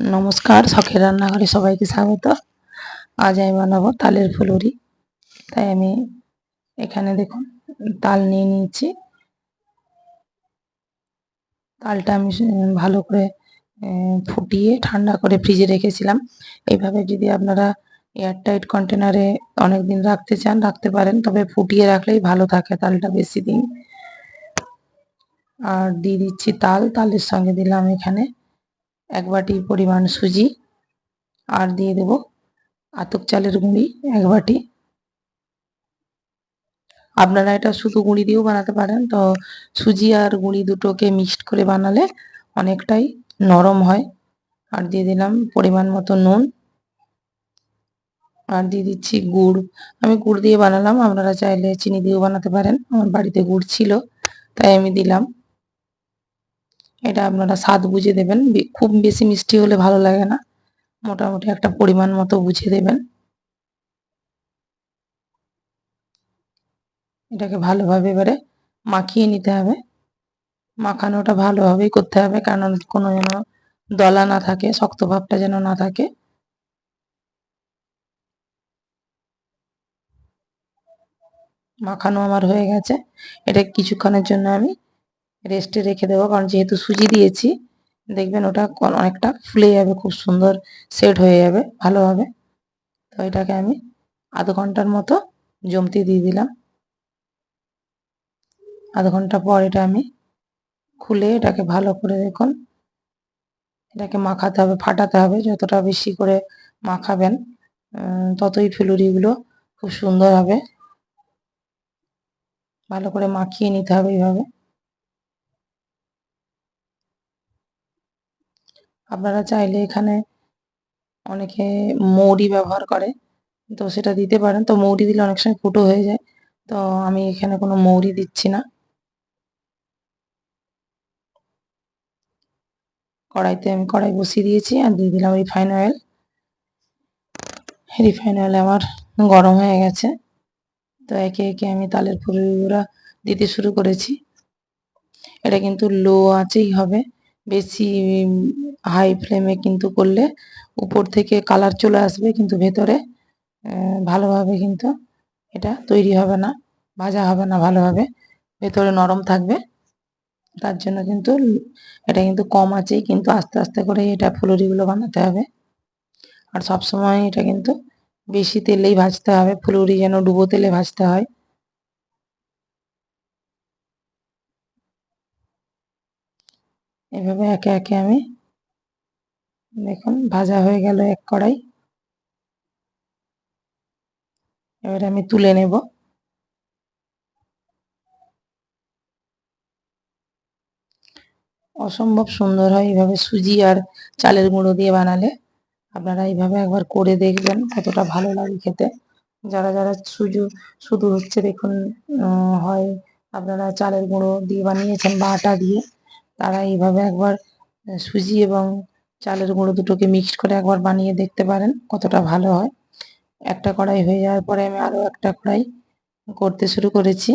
নমস্কার, শখের রান্নাঘরে সবাইকে স্বাগত। আজ আমি বানাবো তালের ফুলুরি। তাই আমি এখানে দেখুন, তাল নিয়ে নিয়েছি। তালটা আমি ভালো করে ফুটিয়ে ঠান্ডা করে ফ্রিজে রেখেছিলাম। এইভাবে যদি আপনারা এয়ারটাইট কন্টেনারে অনেক দিন রাখতে চান, রাখতে পারেন। তবে ফুটিয়ে রাখলেই ভালো থাকে তালটা বেশি দিন। আর দিয়ে দিচ্ছি তাল। তালের সঙ্গে দিলাম এখানে এক বাটি পরিমাণ সুজি, আর দিয়ে দেব আতপ চালের গুঁড়ি এক বাটি। আপনারা এটা শুধু গুঁড়ি দিয়েও বানাতে পারেন, তো সুজি আর গুঁড়ি দুটোকে মিক্সড করে বানালে অনেকটাই নরম হয়। আর দিয়ে দিলাম পরিমাণ মতো নুন। আর দিয়ে দিচ্ছি গুড়। আমি গুড় দিয়ে বানালাম, আপনারা চাইলে চিনি দিয়েও বানাতে পারেন, আমার বাড়িতে গুড় ছিল, তাই আমি দিলাম। এটা আপনারা স্বাদ বুঝে দেবেন। খুব বেশি মিষ্টি হলে ভালো লাগে না। মোটামুটি একটা পরিমাণ মতো বুঝে দেবেন। এটাকে ভালোভাবে এবারে মাখিয়ে নিতে হবে। মাখানোটা ভালোভাবেই করতে হবে, কারণ কোনো যেন দলা না থাকে, শক্ত ভাবটা যেন না থাকে। মাখানো আমার হয়ে গেছে। এটা কিছুক্ষণের জন্য আমি রেস্টে রেখে দেবো, কারণ যেহেতু সুজি দিয়েছি, দেখবেন ওটা অনেকটা ফুলে যাবে, খুব সুন্দর সেট হয়ে যাবে ভালোভাবে তো এটাকে আমি আধ ঘণ্টার মতো জমতে দিয়ে দিলাম। আধ ঘণ্টা পর এটা আমি খুলে এটাকে ভালো করে দেখুন, এটাকে মাখাতে হবে, ফাটাতে হবে, যতটা বেশি করে মাখাবেন ততই ফুলুরিগুলো খুব সুন্দর হবে। ভালো করে মাখিয়ে নিতে হবে এইভাবে। আপনারা চাইলে এখানে অনেকে মৌরি ব্যবহার করে, তো সেটা দিতে পারেন। তো মৌরি দিলে অনেক সময় ফুটো হয়ে যায়, তো আমি এখানে কোনো মৌরি দিচ্ছি না। কড়াইতে আমি কড়াই বসিয়ে দিয়েছি আর দিয়ে দিলাম রিফাইন অয়েল। রিফাইন অয়েল আমার গরম হয়ে গেছে, তো একে একে আমি তালের ফুলগুলো দিতে শুরু করেছি। এটা কিন্তু লো আঁচেই হবে। বেশি হাই ফ্লেমে কিন্তু করলে উপর থেকে কালার চলে আসবে কিন্তু ভেতরে ভালোভাবে কিন্তু এটা তৈরি হবে না, ভাজা হবে না ভালোভাবে, ভেতরে নরম থাকবে। তার জন্য কিন্তু এটা কিন্তু কম আছেই, কিন্তু আস্তে আস্তে করে এটা ফুলুরিগুলো বানাতে হবে। আর সব সময় এটা কিন্তু বেশি তেলেই ভাজতে হবে, ফুলুরি যেন ডুবো তেলে ভাজতে হয়। এভাবে একে একে আমি দেখুন, ভাজা হয়ে গেল এক কড়াই। এবারে আমি তুলে নেব। অসম্ভব সুন্দর হয় এইভাবে সুজি আর চালের গুঁড়ো দিয়ে বানালে। আপনারা এইভাবে একবার করে দেখবেন, কতটা ভালো লাগে খেতে। যারা যারা সুজু, শুধু হচ্ছে দেখুন হয় আপনারা চালের গুঁড়ো দিয়ে বানিয়েছেন বা আটা দিয়ে। তারা এইভাবে একবার সুজি এবং চালের গুঁড়ো দুটোকে মিক্সড করে একবার বানিয়ে দেখতে পারেন কতটা ভালো হয়। একটা কড়াই হয়ে যাওয়ার পরে আমি আরও একটা কড়াই করতে শুরু করেছি।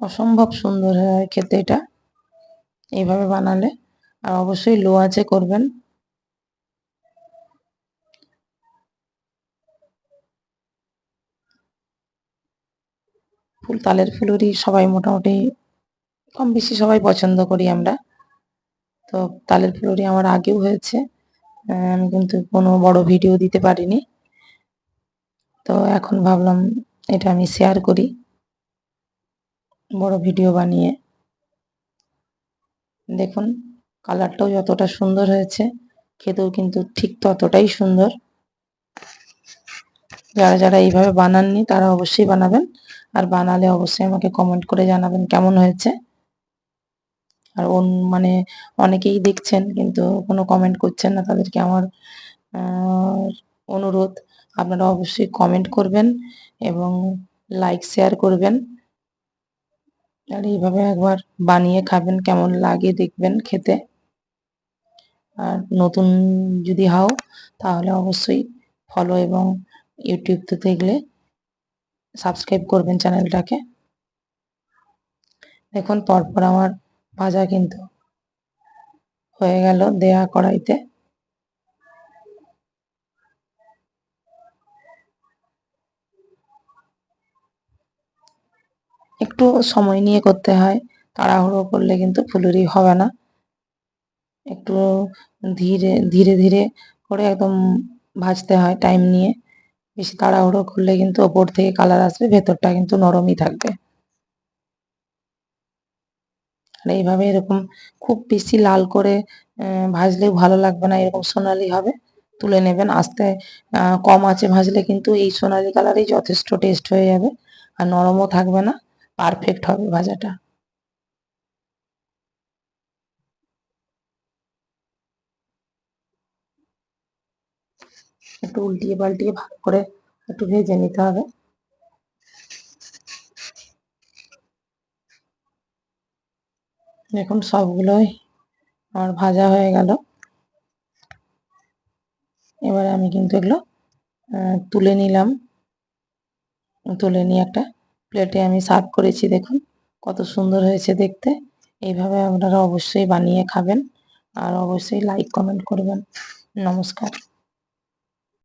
অসম্ভব সুন্দর হয় খেতে এটা। এইভাবে বানালে আর অবশ্যই লো আঁচে করবেন। ফুল, তালের ফুলুরি সবাই মোটামুটি কম বেশি সবাই পছন্দ করি আমরা। তো তালের ফুলুরি আমার আগেও হয়েছে। আমি কিন্তু কোনো বড় ভিডিও দিতে পারিনি। তো এখন ভাবলাম এটা আমি শেয়ার করি। বড় ভিডিও বানিয়ে। দেখুন কালারটাও যতটা সুন্দর হয়েছে, খেতেও কিন্তু ঠিক ততটাই সুন্দর। যারা যারা এইভাবে বানাননি, তারা অবশ্যই বানাবেন। আর বানালে অবশ্যই আমাকে কমেন্ট করে জানাবেন কেমন হয়েছে। আর অন মানে অনেকেই দেখছেন কিন্তু কোনো কমেন্ট করছেন না, তাদেরকে আমার অনুরোধ। আপনারা অবশ্যই কমেন্ট করবেন এবং লাইক শেয়ার করবেন। আর এইভাবে একবার বানিয়ে খাবেন, কেমন লাগে দেখবেন খেতে। আর নতুন যদি হও, তাহলে অবশ্যই ফলো এবং ইউটিউবতে দেখলে সাবস্ক্রাইব করবেন চ্যানেলটাকে। দেখুন, পরপর আমার ভাজা কিন্তু হয়ে গেল দেয়া কড়াইতে। একটু সময় নিয়ে করতে হয়, তাড়াহুড়ো করলে কিন্তু ফুলুরি হবে না। একটু ধীরে ধীরে ধীরে করে একদম ভাজতে হয় টাইম নিয়ে। বেশি তাড়াহুড়ো করলে কিন্তু ওপর থেকে কালার আসবে, ভেতরটা কিন্তু নরমই থাকবে। আর এইভাবে এরকম খুব বেশি লাল করে ভাজলেও ভালো লাগবে না, এরকম সোনালি হবে, তুলে নেবেন। আস্তে কম আছে ভাজলে কিন্তু এই সোনালি কালারই যথেষ্ট টেস্ট হয়ে যাবে, আর নরমও থাকবে না পারফেক্ট হবে ভাজাটা। একটু উল্টিয়ে পাল্টিয়ে ভালো করে একটু ভেজে নিতে হবে। দেখুন সবগুলোই আমার ভাজা হয়ে গেল। এবারে আমি কিন্তু এগুলো তুলে নিলাম। তুলে নিয়ে একটা প্লেটে আমি সার্ভ করেছি, দেখুন কত সুন্দর হয়েছে দেখতে। এইভাবে আপনারা অবশ্যই বানিয়ে খাবেন। আর অবশ্যই লাইক, কমেন্ট করবেন। নমস্কার।